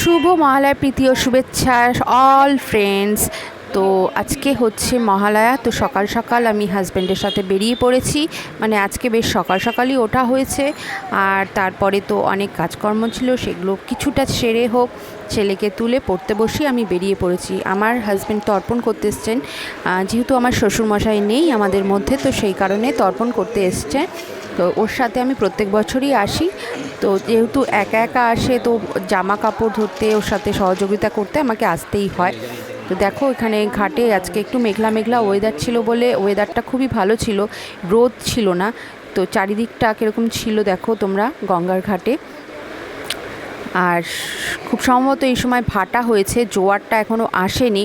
শুভ মহালয়া, প্রীতি ও শুভেচ্ছা all friends তো আজকে হচ্ছে মহালয়া, তো সকাল সকাল আমি হাজব্যান্ডের সাথে বেরিয়ে পড়েছি। মানে আজকে বেশ সকাল সকালই ওঠা হয়েছে। আর তারপরে তো অনেক কাজকর্ম ছিল, সেগুলো কিছুটা সেরে হোক, ছেলেকে তুলে পড়তে বসে, আমি বেরিয়ে পড়েছি। আমার হাজব্যান্ড তর্পণ করতে এসছেন। যেহেতু আমার শ্বশুরমশাই নেই আমাদের মধ্যে, তো সেই কারণে তর্পণ করতে এসছে। তো ওর সাথে আমি প্রত্যেক বছরই আসি। তো যেহেতু একা একা আসে, তো জামা কাপড় ধরতে, ওর সাথে সহযোগিতা করতে আমাকে আসতেই হয়। তো দেখো, এখানে ঘাটে আজকে একটু মেঘলা মেঘলা ওয়েদার ছিল বলে ওয়েদারটা খুবই ভালো ছিল। রোদ ছিল না। তো চারিদিকটা কীরকম ছিল দেখো তোমরা গঙ্গার ঘাটে। আর খুব সম্ভবত এই সময় ভাটা হয়েছে, জোয়ারটা এখনও আসেনি।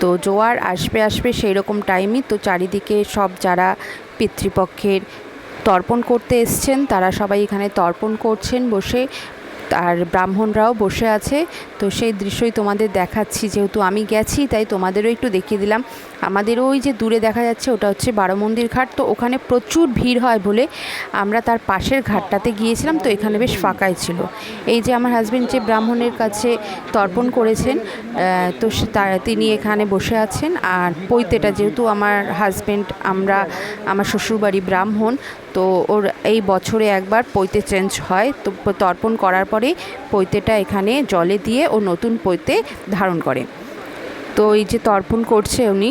তো জোয়ার আসবে আসবে সেই রকম টাইমই তো চারিদিকে সব যারা পিতৃপক্ষের তর্পণ করতে এসছেন। তারা সবাই এখানে তর্পণ করছেন বসে। আর ব্রাহ্মণরাও বসে আছে। তো সেই দৃশ্যই তোমাদের দেখাচ্ছি। যেহেতু আমি গেছি, তাই তোমাদেরও একটু দেখিয়ে দিলাম। আমাদের ওই যে দূরে দেখা যাচ্ছে, ওটা হচ্ছে বারো মন্দির ঘাট। তো ওখানে প্রচুর ভিড় হয় বলে আমরা তার পাশের ঘাটটাতে গিয়েছিলাম, তো এখানে বেশ ফাঁকাই ছিল। এই যে আমার হাজব্যান্ড যে ব্রাহ্মণের কাছে তর্পণ করেছেন তো তার, তিনি এখানে বসে আছেন। আর পৈতেটা যেহেতু আমার হাজব্যান্ড আমরা, আমার শ্বশুরবাড়ি ব্রাহ্মণ, তো ওর এই বছরে একবার পৈতে চেঞ্জ হয়। তো তর্পণ করার পরে পৈতেটা এখানে জলে দিয়ে ও নতুন পৈতে ধারণ করে। তো এই যে তর্পণ করছে উনি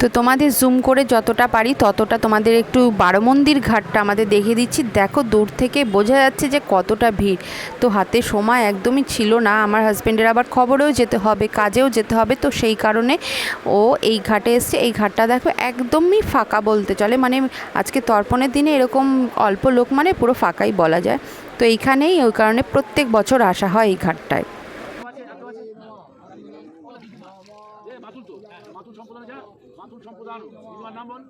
তো তোমাদের জুম করে যতটা পারি ততটা তোমাদের একটু বারো মন্দির ঘাটটা আমাদের দেখিয়ে দিচ্ছি। দেখো, দূর থেকে বোঝা যাচ্ছে যে কতটা ভিড়। তো হাতে সময় একদমই ছিল না। আমার হাজব্যান্ডের আবার খবরেও যেতে হবে, কাজেও যেতে হবে। তো সেই কারণে ও এই ঘাটে এসছে। এই ঘাটটা দেখো একদমই ফাঁকা বলতে চলে। মানে আজকে তর্পণের দিনে এরকম অল্প লোক মানে পুরো ফাঁকাই বলা যায়। তো এইখানেই ওই কারণে প্রত্যেক বছর আসা হয় এই ঘাটটায়। মাতুল সম্প্রদান যা মাতুল সম্প্রদান তোমার নাম বল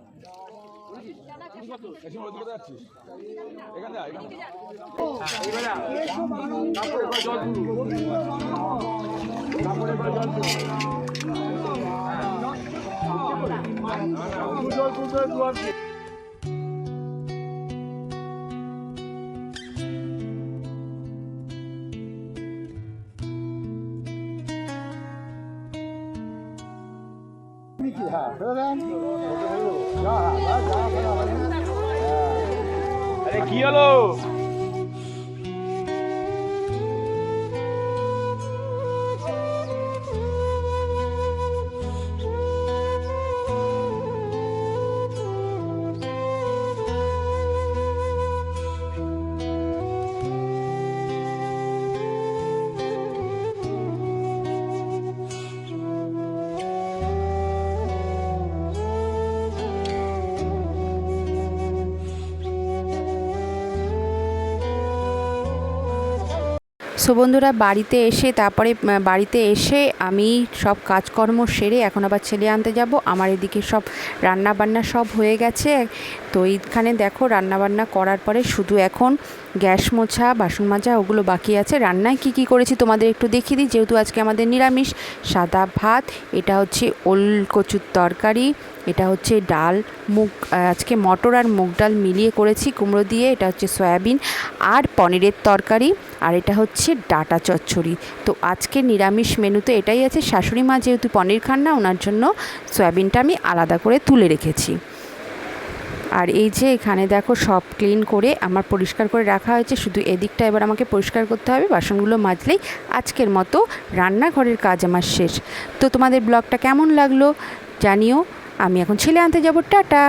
আরে কি হলো? সো বন্ধুরা, বাড়িতে এসে, তারপরে বাড়িতে এসে আমি সব কাজকর্ম সেরে এখন আবার ছেলে আনতে যাব। আমার এদিকে সব রান্না বান্না সব হয়ে গেছে। তো এইখানে দেখো রান্না বান্না করার পরে শুধু এখন গ্যাস মোছা, বাসন মাজা, ওগুলো বাকি আছে। রান্নায় কি কি করেছি তোমাদের একটু দেখিয়ে দিই। যেহেতু আজকে আমাদের নিরামিষ, সাদা ভাত, এটা হচ্ছে ওল কচুর তরকারি, এটা হচ্ছে ডাল, মুগ, আজকে মটর আর মুগ ডাল মিলিয়ে করেছি, কুমড়ো দিয়ে, এটা হচ্ছে সয়াবিন আর পনিরের তরকারি, আর এটা হচ্ছে ডাটা চচ্চড়ি। তো আজকে নিরামিষ মেনুতে এটাই আছে। শাশুড়ি মা যেহেতু পনির খান না, ওনার জন্য সয়াবিনটা আমি আলাদা করে তুলে রেখেছি। আর এই যে এখানে দেখো সব ক্লিন করে আমার পরিষ্কার করে রাখা হয়েছে। শুধু এদিকটা এবার আমাকে পরিষ্কার করতে হবে। বাসনগুলো মাজলেই আজকের মতো রান্নাঘরের কাজ আমার শেষ। তো তোমাদের ব্লগটা কেমন লাগল জানিও। আমি এখন ছেলে আনতে যাব। টাটা!